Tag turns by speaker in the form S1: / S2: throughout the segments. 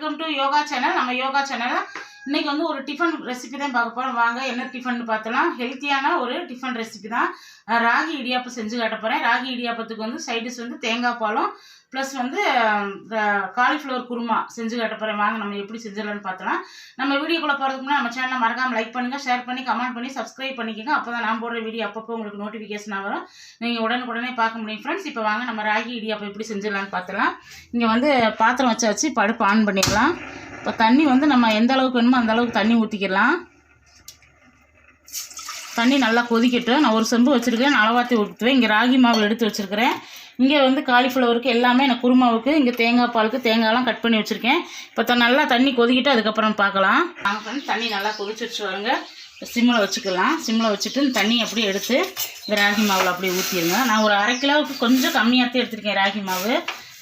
S1: Welcome to yoga channel நம்ம யோகா சேனலில் இன்னைக்கு வந்து ஒரு டிஃபன் ரெசிபி தான் பார்க்க போகிறோம் வாங்க என்ன டிஃபன் பார்த்தலாம். ஹெல்த்தியான ஒரு டிஃபன் ரெசிபி தான். ராகி இடியாப்பம் செஞ்சு காட்ட போகிறேன் ராகி இடியாப்பத்துக்கு வந்து சைடிஷ் வந்து தேங்காய் பாலும் ப்ளஸ் வந்து காலிஃப்ளவர் குருமா செஞ்சு காட்ட போகிறேன் வாங்க நம்ம எப்படி செஞ்சிடலாம்னு பார்த்தலாம். நம்ம வீடியோக்குள்ளே போகிறதுக்கு முன்னாடி நம்ம சேனலை மறக்காமல் லைக் பண்ணுங்கள் ஷேர் பண்ணி கமெண்ட் பண்ணி சப்ஸ்கிரைப் பண்ணிக்கோங்க. அப்போ தான் நான் போடுற வீடியோ அப்பப்போ உங்களுக்கு நோட்டிஃபிகேஷனாக வரும். நீங்கள் உடனுக்குடனே பார்க்க முடியும் ஃப்ரெண்ட்ஸ் இப்போ வாங்க நம்ம ராகி இடியாப்பம் எப்படி செஞ்சிடலாம்னு பார்த்தலாம். இங்கே வந்து பாத்திரம் வச்சாச்சு வச்சு படுப்பு ஆன் பண்ணிக்கலாம். இப்போ தண்ணி வந்து நம்ம எந்த அளவுக்கு வேணுமோ அந்த அளவுக்கு தண்ணி ஊற்றிக்கலாம் தண்ணி நல்லா கொதிக்கட்டும். நான் ஒரு செம்பு வச்சுருக்கேன் நான் அளவாத்தி ஊற்றுவேன் இங்கே ராகி மாவு எடுத்து வச்சுருக்கிறேன். இங்கே வந்து காலிஃப்ளவருக்கு எல்லாமே நான் குருமாவுக்கு இங்கே தேங்காய் பாலுக்கு தேங்காய்லாம் கட் பண்ணி வச்சுருக்கேன். இப்போ த- நல்லா தண்ணி கொதிக்கிட்டு அதுக்கப்புறம் பார்க்கலாம். நாங்கள் வந்து தண்ணி நல்லா கொதிச்சு வச்சு வருங்க சிம்மில் வச்சுக்கலாம். சிம்மில் வச்சுட்டு தண்ணி அப்படியே எடுத்து இந்த ராகி மாவில் அப்படியே ஊற்றிடுங்க நான் ஒரு அரை கிலோவுக்கு கொஞ்சம் கம்மியாக எடுத்திருக்கேன் ராகி மாவு.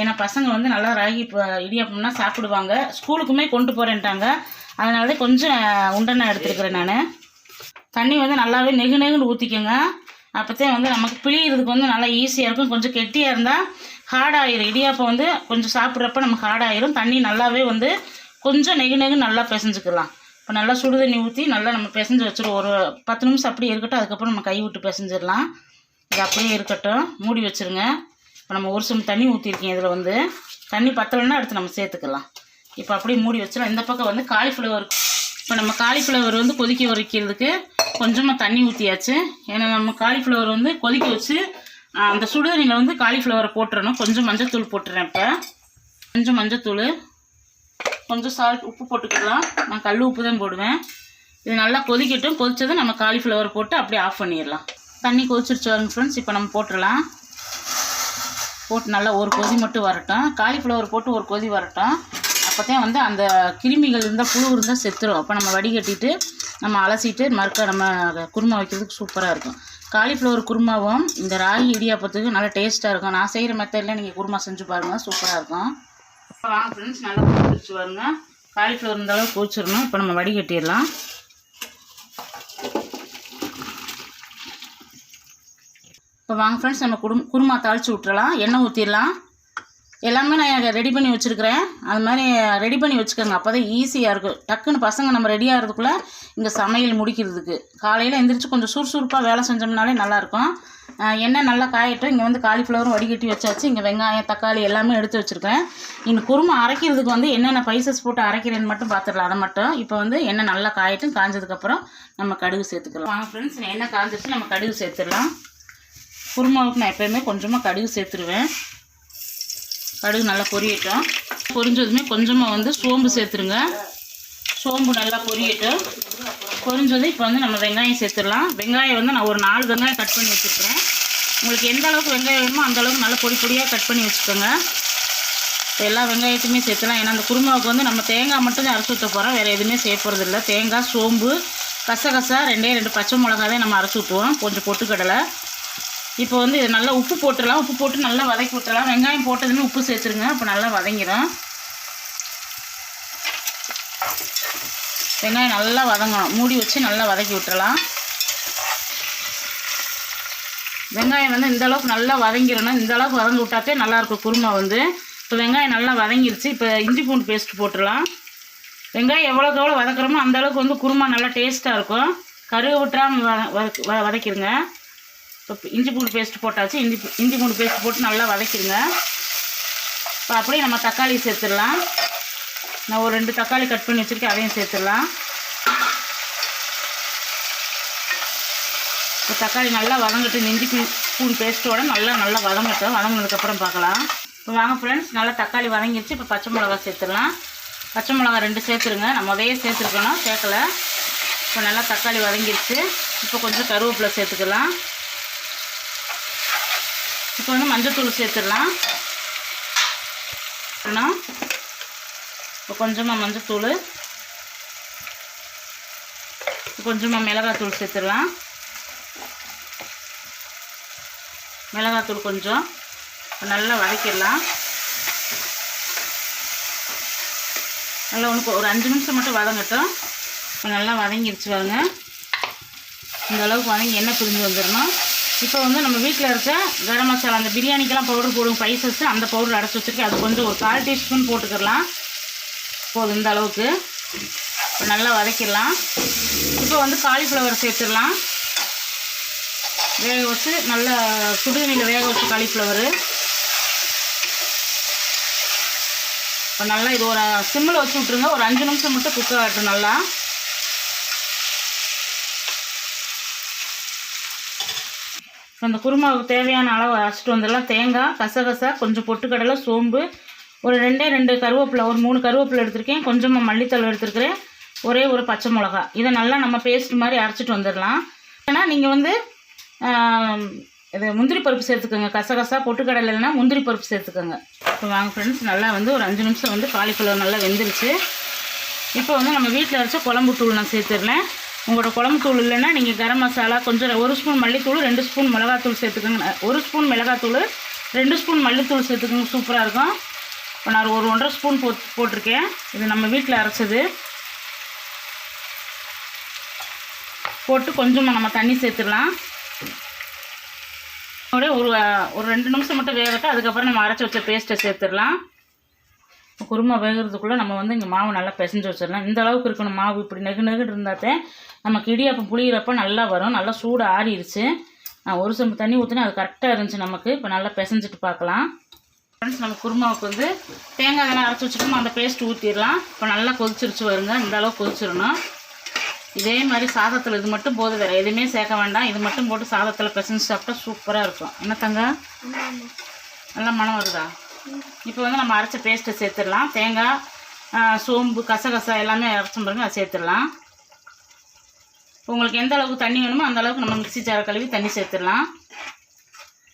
S1: ஏன்னா பசங்க வந்து நல்லா ராகி இப்போ இடியாப்பம்னா சாப்பிடுவாங்க. ஸ்கூலுக்குமே கொண்டு போகிறேன்ட்டாங்க அதனால தான் கொஞ்சம் உண்டனை எடுத்துருக்குறேன் நான். தண்ணி வந்து நல்லாவே நெகு நெகுன்னு ஊற்றிக்கோங்க அப்போத்தான் வந்து நமக்கு பிழியிறதுக்கு வந்து நல்லா ஈஸியாக இருக்கும். கொஞ்சம் கெட்டியாக இருந்தால் ஹார்ட் ஆயிரும் இடியாப்பம் வந்து கொஞ்சம் சாப்பிட்றப்ப நமக்கு ஹார்ட் ஆயிரும் தண்ணி நல்லாவே வந்து கொஞ்சம் நெகு நெகு நல்லா பிசைஞ்சுக்கலாம். இப்போ நல்லா சுடு தண்ணி ஊற்றி நல்லா நம்ம பிசைஞ்சு வச்சுருவோம். ஒரு பத்து நிமிஷம் அப்படியே இருக்கட்டும். அதுக்கப்புறம் நம்ம கை விட்டு பிசைஞ்சிடலாம். இது அப்படியே இருக்கட்டும். மூடி வச்சிருங்க. இப்போ நம்ம ஒரு சிம் தண்ணி ஊற்றிருக்கேன் இதில் வந்து. தண்ணி பத்தலைன்னா அடுத்து நம்ம சேர்த்துக்கலாம். இப்போ அப்படியே மூடி வச்சிடலாம் இந்த பக்கம் வந்து காலிஃப்ளவர் இப்போ நம்ம காலிஃப்ளவர் வந்து கொதிக்க வைக்கிறதுக்கு கொஞ்சமாக தண்ணி ஊற்றியாச்சு ஏன்னா நம்ம காலிஃப்ளவர் வந்து கொதிக்க வச்சு அந்த சுடுதண்ணியில் வந்து காலிஃப்ளவரை போட்டுறணும். கொஞ்சம் மஞ்சத்தூள் போட்டுறேன் இப்போ. கொஞ்சம் மஞ்சத்தூள். கொஞ்சம் சால்ட் உப்பு போட்டுக்கலாம். நான் கல் உப்பு தான் போடுவேன். இது நல்லா கொதிக்கட்டும். கொதிச்சதும் நம்ம காலிஃப்ளவர் போட்டு அப்படியே ஆஃப் பண்ணிடலாம். தண்ணி கொதிச்சிருச்சு வாங்க ஃப்ரெண்ட்ஸ் இப்போ நம்ம போட்டுடலாம். போட்டு நல்லா ஒரு கொதி மட்டும் வரட்டும். காலிஃப்ளவர் போட்டு ஒரு கொதி வரட்டும். அப்போ தான் வந்து அந்த கிருமிகள் இருந்தால் புழு இருந்தால் செத்துரும். அப்போ நம்ம வடிகட்டிட்டு நம்ம அலசிட்டு மறுக்க நம்ம குருமா வைக்கிறதுக்கு சூப்பராக இருக்கும். காலிஃப்ளவர் குருமாவும் இந்த ராகி இடியாப்பத்துக்கு நல்லா டேஸ்ட்டாக இருக்கும். நான் செய்கிற மெத்தடில் நீங்கள் குருமா செஞ்சு பாருங்கள் சூப்பராக இருக்கும். இப்போ வாங்க ஃப்ரெண்ட்ஸ் நல்லா கொதிச்சு வருங்க காலிஃப்ளவர் இருந்தாலும் பூச்சிடணும் இப்போ நம்ம வடிகட்டிடலாம். இப்போ வாங்க ஃப்ரெண்ட்ஸ் நம்ம குடும் குருமா தாளித்து விட்டுறலாம் எண்ணெய் ஊற்றிடலாம் எல்லாமே நான் ரெடி பண்ணி வச்சுருக்கிறேன். அது மாதிரி ரெடி பண்ணி வச்சுக்கோங்க. அப்போ தான் ஈஸியாக இருக்கும். டக்குன்னு பசங்க நம்ம ரெடி ஆகிறதுக்குள்ளே இங்கே சமையல் முடிக்கிறதுக்கு. காலையில் எந்திரிச்சு கொஞ்சம் சுறுசுறுப்பாக வேலை செஞ்சோம்னாலே நல்லாயிருக்கும் எண்ணெய் நல்லா காயட்டும். இங்கே வந்து காலிஃப்ளவரும் வடிகட்டி வச்சாச்சு. இங்கே வெங்காயம் தக்காளி எல்லாமே எடுத்து வச்சுருக்கேன் இங்கே குருமா அரைக்கிறதுக்கு வந்து என்னென்ன பைசஸ் போட்டு அரைக்கிறேன்னு மட்டும் பார்த்துடலாம். அதை மட்டும். இப்போ வந்து எண்ணெய் நல்லா காயட்டும். காஞ்சதுக்கப்புறம் நம்ம கடுகு சேர்த்துக்கலாம். வாங்க ஃப்ரெண்ட்ஸ் எண்ணெய் காஞ்சிச்சு நம்ம கடுகு சேர்த்துடலாம். குருமாவுக்கு நான் எப்போயுமே கொஞ்சமாக கடுகு சேர்த்துருவேன். கடுகு நல்லா பொரியட்டும். பொரிஞ்சதுமே கொஞ்சமாக வந்து சோம்பு சேர்த்துருங்க. சோம்பு நல்லா பொரியட்டும் பொரிஞ்சது இப்போ வந்து நம்ம வெங்காயம் சேர்த்துடலாம். வெங்காயம் வந்து நான் ஒரு நாலு வெங்காயம் கட் பண்ணி வச்சுருக்கிறேன். உங்களுக்கு எந்த அளவுக்கு வெங்காயம் வேணுமோ அந்த அளவுக்கு நல்லா பொடி பொடியாக கட் பண்ணி வச்சுக்கோங்க. எல்லா வெங்காயத்தையுமே சேர்த்துலாம் ஏன்னா அந்த குருமாவுக்கு வந்து நம்ம தேங்காய் மட்டும் தான் அரைச்சி ஊற்ற போகிறோம் வேறு எதுவுமே சேர்ப்பறது இல்லை. தேங்காய் சோம்பு கசகசா ரெண்டே ரெண்டு பச்சை மிளகாவே நம்ம அரைச்சி ஊற்றுவோம் கொஞ்சம் பொட்டுக்கடலை. இப்போ வந்து இது நல்லா உப்பு போட்டுடலாம். உப்பு போட்டு நல்லா வதக்கி விட்டுடலாம் வெங்காயம் போட்டதுமே உப்பு சேர்த்துருங்க. அப்போ நல்லா வதங்கிடும். வெங்காயம் நல்லா வதங்கணும். மூடி வச்சு நல்லா வதக்கி விட்டுறலாம் வெங்காயம் வந்து இந்த அளவுக்கு நல்லா வதங்கிடணும். இந்த அளவுக்கு வதங்கி விட்டாக்கே நல்லாயிருக்கும் குருமா வந்து. இப்போ வெங்காயம் நல்லா வதங்கிருச்சு. இப்போ இஞ்சி பூண்டு பேஸ்ட் போட்டுடலாம். வெங்காயம் எவ்வளோக்கு எவ்வளோ வதக்குறோமோ அந்தளவுக்கு வந்து குருமா நல்லா டேஸ்ட்டாக இருக்கும். கருவை விட்டுறாமல் வத வ வதக்கிடுங்க இப்போ இஞ்சி பூண்டு பேஸ்ட் போட்டாச்சு. இஞ்சி இஞ்சி பூண்டு பேஸ்ட் போட்டு நல்லா வதக்கிடுங்க இப்போ அப்படியே நம்ம தக்காளி சேர்த்துடலாம். நான் ஒரு ரெண்டு தக்காளி கட் பண்ணி வச்சுருக்கேன். அதையும் சேர்த்துடலாம். இப்போ தக்காளி நல்லா வதங்கட்டும். இஞ்சி பூ- பூண்டு பேஸ்ட்டோட நல்லா நல்லா வதங்கட்டும். வதங்கினதுக்கப்புறம் பார்க்கலாம். இப்போ வாங்க ஃப்ரெண்ட்ஸ் நல்லா தக்காளி வதங்கிடுச்சு இப்போ பச்சை மிளகா சேர்த்துடலாம். பச்சை மிளகா ரெண்டு சேர்த்துருங்க. நம்ம அதையே சேர்த்துருக்கணும். சேர்க்கல. இப்போ நல்லா தக்காளி வதங்கிடுச்சு இப்போ கொஞ்சம் கருவேப்பிலை சேர்த்துக்கலாம். இப்போ வந்து மஞ்சத்தூள் சேர்த்துடலாம். இப்போ கொஞ்சமாக மஞ்சத்தூள் கொஞ்சமாக மிளகாத்தூள் சேர்த்துடலாம். மிளகாத்தூள் கொஞ்சம். நல்லா வதக்கிடலாம். நல்லா உனக்கு ஒரு அஞ்சு நிமிஷம் மட்டும் வதங்கட்டும். இப்போ நல்லா வதங்கிடுச்சு பாருங்க. இந்த அளவுக்கு வதங்கி எண்ணெய் பிரிஞ்சு வந்துடணும். இப்போ வந்து நம்ம வீட்டில் இருக்க கரம் மசாலா அந்த பிரியாணிக்கெல்லாம் பவுடர் போடும் ஸ்பைசஸ் அந்த பவுடர் அடைச்சி வச்சுருக்கேன். அது கொஞ்சம் ஒரு கால் டீஸ்பூன் போட்டுக்கிடலாம். போதும் இந்த அளவுக்கு. இப்போ நல்லா வதக்கிடலாம். இப்போ வந்து காலிஃப்ளவர் சேர்த்துடலாம். வேக வச்சு நல்லா சுடுதண்ணியில் வேக வச்சு காலிஃப்ளவரு இப்போ நல்லா இது ஒரு சிம்மில் வச்சு விட்ருங்க ஒரு அஞ்சு நிமிஷம் மட்டும் குக் ஆகட்டும் நல்லா. இப்போ அந்த குருமாவுக்கு தேவையான அளவு அரைச்சிட்டு வந்துடலாம். தேங்காய் கசகசா கொஞ்சம் பொட்டுக்கடலை சோம்பு. ஒரு ரெண்டே ரெண்டு கருவேப்பிலை ஒரு மூணு கருவேப்பிலை எடுத்திருக்கேன். கொஞ்சமாக மல்லித்தலை எடுத்துருக்கிறேன். ஒரே ஒரு பச்சை மிளகா இதை நல்லா நம்ம பேஸ்ட் மாதிரி அரைச்சிட்டு வந்துடலாம். ஏன்னா நீங்கள் வந்து இது முந்திரி பருப்பு சேர்த்துக்கோங்க. கசகசா பொட்டுக்கடலை இல்லைன்னா முந்திரி பருப்பு சேர்த்துக்கோங்க. இப்போ வாங்க ஃப்ரெண்ட்ஸ் நல்லா வந்து ஒரு அஞ்சு நிமிஷம் வந்து காலிஃப்ளவர் நல்லா வெந்துருச்சு. இப்போ வந்து நம்ம வீட்டில் அரைச்ச குழம்பு தூள் நான் சேர்த்துடுறேன் உங்களோட குழம்பு தூள் இல்லைன்னா நீங்கள் கரம் மசாலா கொஞ்சம் ஒரு ஸ்பூன் மல்லித்தூள் ரெண்டு ஸ்பூன் மிளகாத்தூள் சேர்த்துக்கோங்க. ஒரு ஸ்பூன் மிளகாத்தூள் ரெண்டு ஸ்பூன் மல்லித்தூள் சேர்த்துக்கோங்க. சூப்பராக இருக்கும். இப்போ நான் ஒரு ஒன்றரை ஸ்பூன் போட் போட்டிருக்கேன். இது நம்ம வீட்டில் அரைச்சது. போட்டு கொஞ்சமாக நம்ம தண்ணி சேர்த்துடலாம். அப்படியே ஒரு ஒரு ரெண்டு நிமிஷம் மட்டும் வேகட்டும். அதுக்கப்புறம் நம்ம அரைச்சி வச்ச பேஸ்ட்டை சேர்த்துடலாம். குருமா வேகிறதுக்குள்ளே நம்ம வந்து இங்கே மாவு நல்லா பிசைஞ்சு வச்சிடலாம். இந்த அளவுக்கு இருக்கணும் மாவு. இப்படி நெகு நெகுன்னு இருந்தாத்தே நமக்கு இடியாப்பம் புளியிறப்ப நல்லா வரும். நல்லா சூடு ஆறிடுச்சு நான் ஒரு செம்பு தண்ணி ஊற்றினா அது கரெக்டாக இருந்துச்சு நமக்கு. இப்போ நல்லா பிசைஞ்சிட்டு பார்க்கலாம். ஃப்ரெண்ட்ஸ் நம்ம குருமாவுக்கு வந்து தேங்காய் இதெல்லாம் அரைச்சி வச்சுக்கோமா அந்த பேஸ்ட் ஊற்றிடலாம் இப்போ நல்லா கொதிச்சிருச்சு வருங்க இந்த அளவுக்கு கொதிச்சிடணும். இதே மாதிரி சாதத்தில் இது மட்டும் போதும் வேறு எதுவுமே சேர்க்க வேண்டாம். இது மட்டும் போட்டு சாதத்தில் பிசைஞ்சு சாப்பிட்டா சூப்பராக இருக்கும். என்ன தங்க? நல்லா மனம் வருதா? இப்போ வந்து நம்ம அரைச்ச பேஸ்ட்டை சேர்த்துடலாம். தேங்காய் சோம்பு கசகசா எல்லாமே அரைச்சோம் பாருங்க அதை சேர்த்துடலாம். உங்களுக்கு எந்த அளவுக்கு தண்ணி வேணுமோ அந்த அளவுக்கு நம்ம மிக்ஸி ஜாரை கழுவி தண்ணி சேர்த்துடலாம்.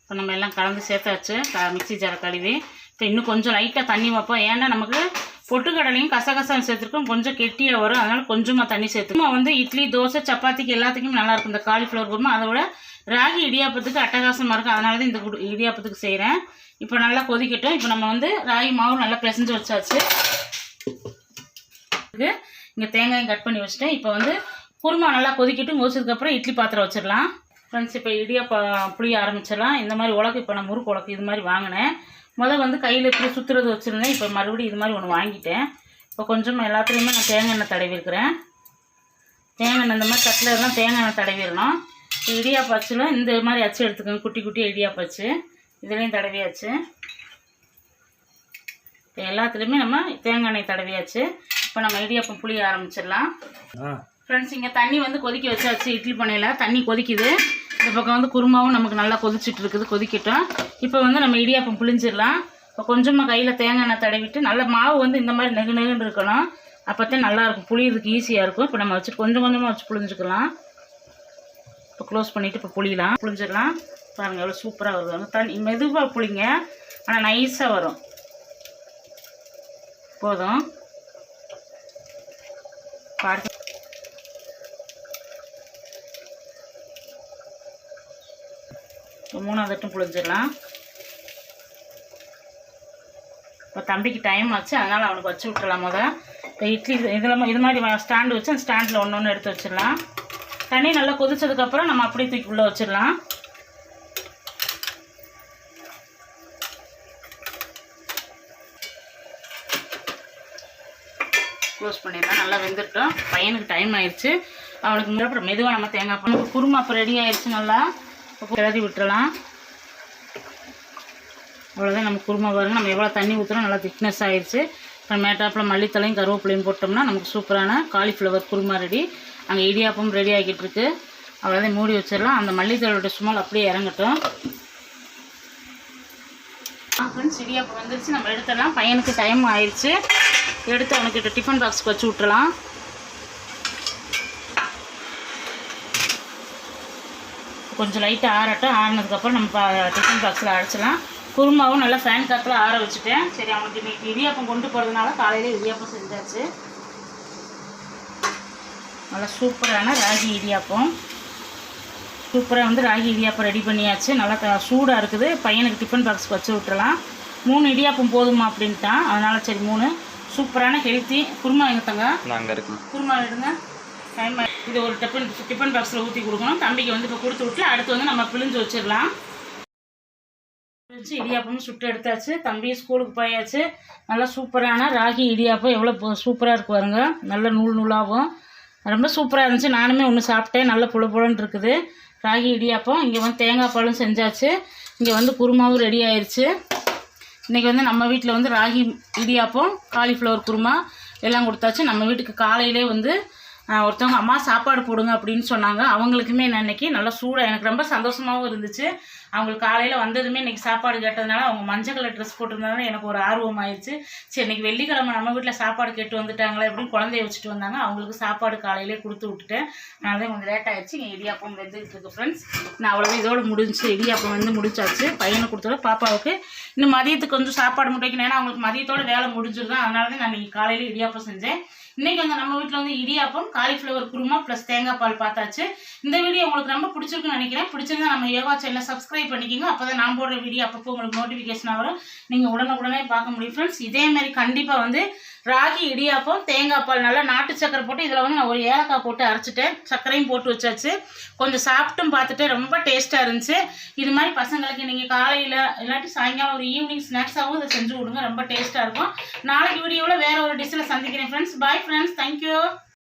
S1: இப்போ நம்ம எல்லாம் கலந்து சேர்த்தாச்சு. க மிக்ஸி ஜாரை கழுவி. இப்போ இன்னும் கொஞ்சம் லைட்டாக தண்ணி வைப்போம். ஏன்னா நமக்கு பொட்டுக்கடலையும் கசகசம் சேர்த்துருக்கோம். கொஞ்சம் கெட்டியாக வரும். அதனால் கொஞ்சமாக தண்ணி சேர்த்துக்கோம் வந்து இட்லி தோசை சப்பாத்திக்கு எல்லாத்துக்குமே நல்லாயிருக்கும் இந்த காலிஃப்ளவர் குருமா அதை விட ராகி இடியாப்பத்துக்கு அட்டகாசமாக இருக்கும் அதனால தான் இந்த குடு- இடியாப்பத்துக்கு செய்கிறேன் இப்போ நல்லா கொதிக்கட்டும். இப்போ நம்ம வந்து ராகி மாவு நல்லா பிசைஞ்சு வச்சாச்சு. இங்கே தேங்காயும் கட் பண்ணி வச்சுட்டேன். இப்போ வந்து குருமா நல்லா கொதிக்கட்டும். கொதிச்சதுக்கப்புறம் இட்லி பாத்திரம் வச்சிடலாம். ஃப்ரெண்ட்ஸ் இப்போ இடியாப்பா புளிய ஆரம்பிச்சிடலாம். இந்த மாதிரி உலக்கு இப்போ நான் முறுக்கு உலக்கு இது மாதிரி வாங்கினேன். முதல் வந்து கையில் இப்படி சுற்றுறது வச்சுருந்தேன். இப்போ மறுபடியும் இது மாதிரி ஒன்று வாங்கிட்டேன். இப்போ கொஞ்சம் எல்லாத்துலேயுமே நான் தேங்காய் எண்ணெய் தடவி இருக்கிறேன் தேங்காய் எண்ணெய் இந்த மாதிரி தட்டில் இருந்தால் தேங்காய் எண்ணெய் தடவிடணும். இப்போ இடியாப்ப அச்சில் இந்த மாதிரி அச்சு எடுத்துக்கோங்க. குட்டி குட்டி இடியாப்ப அச்சு இதுலேயும் தடவியாச்சு. இப்போ எல்லாத்துலேயுமே நம்ம தேங்காய் எண்ணெய் தடவியாச்சு. இப்போ நம்ம இடியாப்பம் புளிய ஆரம்பிச்சிடலாம். ஃப்ரெண்ட்ஸ் இங்கே தண்ணி வந்து கொதிக்க வச்சாச்சு. இட்லி பண்ணையில் தண்ணி கொதிக்குது. இந்த பக்கம் வந்து குருமாவும் நமக்கு நல்லா கொதிச்சிட்டு இருக்குது. கொதிக்கட்டும். இப்போ வந்து நம்ம இடியாப்பம் புளிஞ்சிடலாம். இப்போ கொஞ்சமாக கையில் தேங்காய் எண்ணெய் தடவிட்டு நல்ல மாவு வந்து இந்த மாதிரி நெகு நெகுன்னு இருக்கணும். அப்போத்தான் நல்லாயிருக்கும் புளியறதுக்கு ஈஸியாக இருக்கும். இப்போ நம்ம வச்சு கொஞ்சம் கொஞ்சமாக வச்சு புளிஞ்சுக்கலாம். இப்போ க்ளோஸ் பண்ணிவிட்டு இப்போ புளியலாம். புளிஞ்சிடலாம். பாருங்கள் எவ்வளோ சூப்பராக வருது. தண்ணி மெதுவாக புளிங்க. ஆனால் நைஸாக வரும். போதும். பாருங்க. இப்போ மூணாவது தட்டும் புளிஞ்சிடலாம். இப்போ தம்பிக்கு டைம் ஆச்சு. அதனால் அவனுக்கு வச்சு விட்டுறலாம் முத இப்போ இட்லி இதில் இது மாதிரி ஸ்டாண்டு வச்சு அந்த ஸ்டாண்டில் ஒன்று ஒன்று எடுத்து வச்சிடலாம். தண்ணி நல்லா கொதிச்சதுக்கப்புறம் நம்ம அப்படியே தூக்கி உள்ளே வச்சிடலாம். க்ளோஸ் பண்ணிடலாம். நல்லா வெந்துட்டோம் பையனுக்கு டைம் ஆயிடுச்சு அவனுக்கு முன்னாடி அப்புறம் மெதுவாக நம்ம தேங்காய் பண்ண குருமா அப்போ ரெடி ஆயிடுச்சு நல்லா. இப்போ கிளறி விட்டுறலாம் அவ்வளோதான் நம்ம குருமா வரும் நம்ம எவ்வளோ தண்ணி ஊற்றுறோம் நல்லா திக்னஸ் ஆயிடுச்சு இப்போ மேட்டாப்பில் மல்லித்தலையும் கருவேப்பிலையும் போட்டோம்னா நமக்கு சூப்பரான காலிஃப்ளவர் குருமா ரெடி அங்கே இடியாப்பம் ரெடி ஆகிட்டு இருக்கு அவ்வளோதான் மூடி வச்சிடலாம். அந்த மல்லித்தலையோட சுமல் அப்படியே இறங்கட்டும். ஃப்ரெண்ட்ஸ் இடியாப்பம் வந்துருச்சு. நம்ம எடுத்துடலாம். பையனுக்கு டைம் ஆயிடுச்சு எடுத்து அவனுக்கு டிஃபன் பாக்ஸ்க்கு வச்சு விட்டுறலாம் கொஞ்சம் லைட்டாக ஆறட்டும். ஆறினதுக்கப்புறம் நம்ம டிஃபன் பாக்ஸில் அடைச்சிடலாம் குருமாவும் நல்லா ஃபேன் காற்றுல ஆற வச்சுட்டேன். சரி அவனுக்கு இன்னைக்கு இடியாப்பம் கொண்டு போகிறதுனால காலையில் இடியாப்பம் செஞ்சாச்சு. நல்லா சூப்பரான ராகி இடியாப்பம். சூப்பராக வந்து ராகி இடியாப்பம் ரெடி பண்ணியாச்சு. நல்லா சூடாக இருக்குது. பையனுக்கு டிஃபன் பாக்ஸ்க்கு வச்சு விட்டுறலாம். மூணு இடியாப்பம் போதுமா அப்படின்ட்டான். அதனால் சரி மூணு. சூப்பரான ஹெல்த்தி குருமா எங்கத்தங்க
S2: நாங்கள் இருக்கோம்
S1: குருமா எடுங்க. டைம் இது ஒரு டிஃபன் டிஃபன் பாக்ஸில் ஊற்றி கொடுக்கணும். தம்பிக்கு வந்து இப்போ கொடுத்து விட்டு அடுத்து வந்து நம்ம பிழிஞ்சு வச்சிடலாம். இருந்துச்சு இடியாப்பமும் சுட்டு எடுத்தாச்சு. தம்பி ஸ்கூலுக்கு போயாச்சு. நல்லா சூப்பரான ராகி இடியாப்பம். எவ்வளோ சூப்பராக இருக்கு பாருங்க. நல்ல நூல் நூலாகவும் ரொம்ப சூப்பராக இருந்துச்சு. நானுமே ஒன்று சாப்பிட்டேன். நல்ல புழு புழுன்னு இருக்குது. ராகி இடியாப்பம் இங்கே வந்து தேங்காய் பாலும் செஞ்சாச்சு. இங்கே வந்து குருமாவும் ரெடி ஆயிடுச்சு இன்றைக்கி வந்து நம்ம வீட்டில் வந்து ராகி இடியாப்பம் காலிஃப்ளவர் குருமா எல்லாம் கொடுத்தாச்சு. நம்ம வீட்டுக்கு காலையிலே வந்து ஒருத்தவங்க அம்மா சாப்பாடு போடுங்க அப்படின்னு சொன்னாங்க. அவங்களுக்குமே நான் இன்னைக்கு நல்லா சூடாக எனக்கு ரொம்ப சந்தோஷமாகவும் இருந்துச்சு. அவங்களுக்கு காலையில் வந்ததுமே இன்றைக்கி சாப்பாடு கேட்டதுனால அவங்க மஞ்சள் கலர் ட்ரெஸ் போட்டிருந்ததுனால எனக்கு ஒரு ஆர்வம் ஆயிடுச்சு சரி இன்னைக்கு வெள்ளிக்கிழமை நம்ம வீட்டில் சாப்பாடு கேட்டு வந்துட்டாங்களே அப்படின்னு குழந்தைய வச்சுட்டு வந்தாங்க. அவங்களுக்கு சாப்பாடு காலையிலே கொடுத்து விட்டுட்டேன். அதனால தான் கொஞ்சம் லேட் ஆகிடுச்சு இங்கே இடியாப்பம் வெந்துட்டு இருக்கு ஃப்ரெண்ட்ஸ் நான் அவ்வளோ இதோட முடிஞ்சுச்சு இடியாப்பம் வந்து முடிச்சாச்சு. பையனை கொடுத்தோட பாப்பாவுக்கு. இன்னும் மதியத்துக்கு கொஞ்சம் சாப்பாடு முட்டைக்கணும் ஏன்னா அவங்களுக்கு மதியத்தோட வேலை முடிஞ்சிருதான் அதனால தான் நான் இன்னைக்கு காலையில் இடியாப்பம் செஞ்சேன். இன்னைக்கு வந்து நம்ம வீட்டில் வந்து இடியாப்பம் காலிஃப்ளவர் குருமா ப்ளஸ் தேங்காய் பால் பார்த்தாச்சு. இந்த வீடியோ உங்களுக்கு ரொம்ப பிடிச்சிருக்குன்னு நினைக்கிறேன். பிடிச்சிருந்தா நம்ம யோகா சேனலை சப்ஸ்கிரைப் பண்ணிக்கோங்க. அப்போ தான் நான் போடுற வீடியோ அப்பப்போ உங்களுக்கு நோட்டிஃபிகேஷன் வரும். நீங்கள் உடனுக்குடனே பார்க்க முடியும் ஃப்ரெண்ட்ஸ் இதே மாதிரி கண்டிப்பாக வந்து ராகி இடியாப்பம் தேங்காய் பால் நல்லா நாட்டு சக்கரை போட்டு இதில் வந்து நான் ஒரு ஏலக்காய் போட்டு அரைச்சிட்டேன். சர்க்கரையும் போட்டு வச்சாச்சு. கொஞ்சம் சாப்பிட்டும் பார்த்துட்டு ரொம்ப டேஸ்ட்டாக இருந்துச்சு. இது மாதிரி பசங்களுக்கு நீங்கள் காலையில் இல்லாட்டி சாயங்காலம் ஒரு ஈவினிங் ஸ்நாக்ஸாகவும் இதை செஞ்சு கொடுங்க. ரொம்ப டேஸ்ட்டாக இருக்கும். நாளைக்கு வீடியோவில் வேறு ஒரு டிஷ்ஷில் சந்திக்கிறேன் ஃப்ரெண்ட்ஸ் பாய் ஃப்ரெண்ட்ஸ் தேங்க்யூ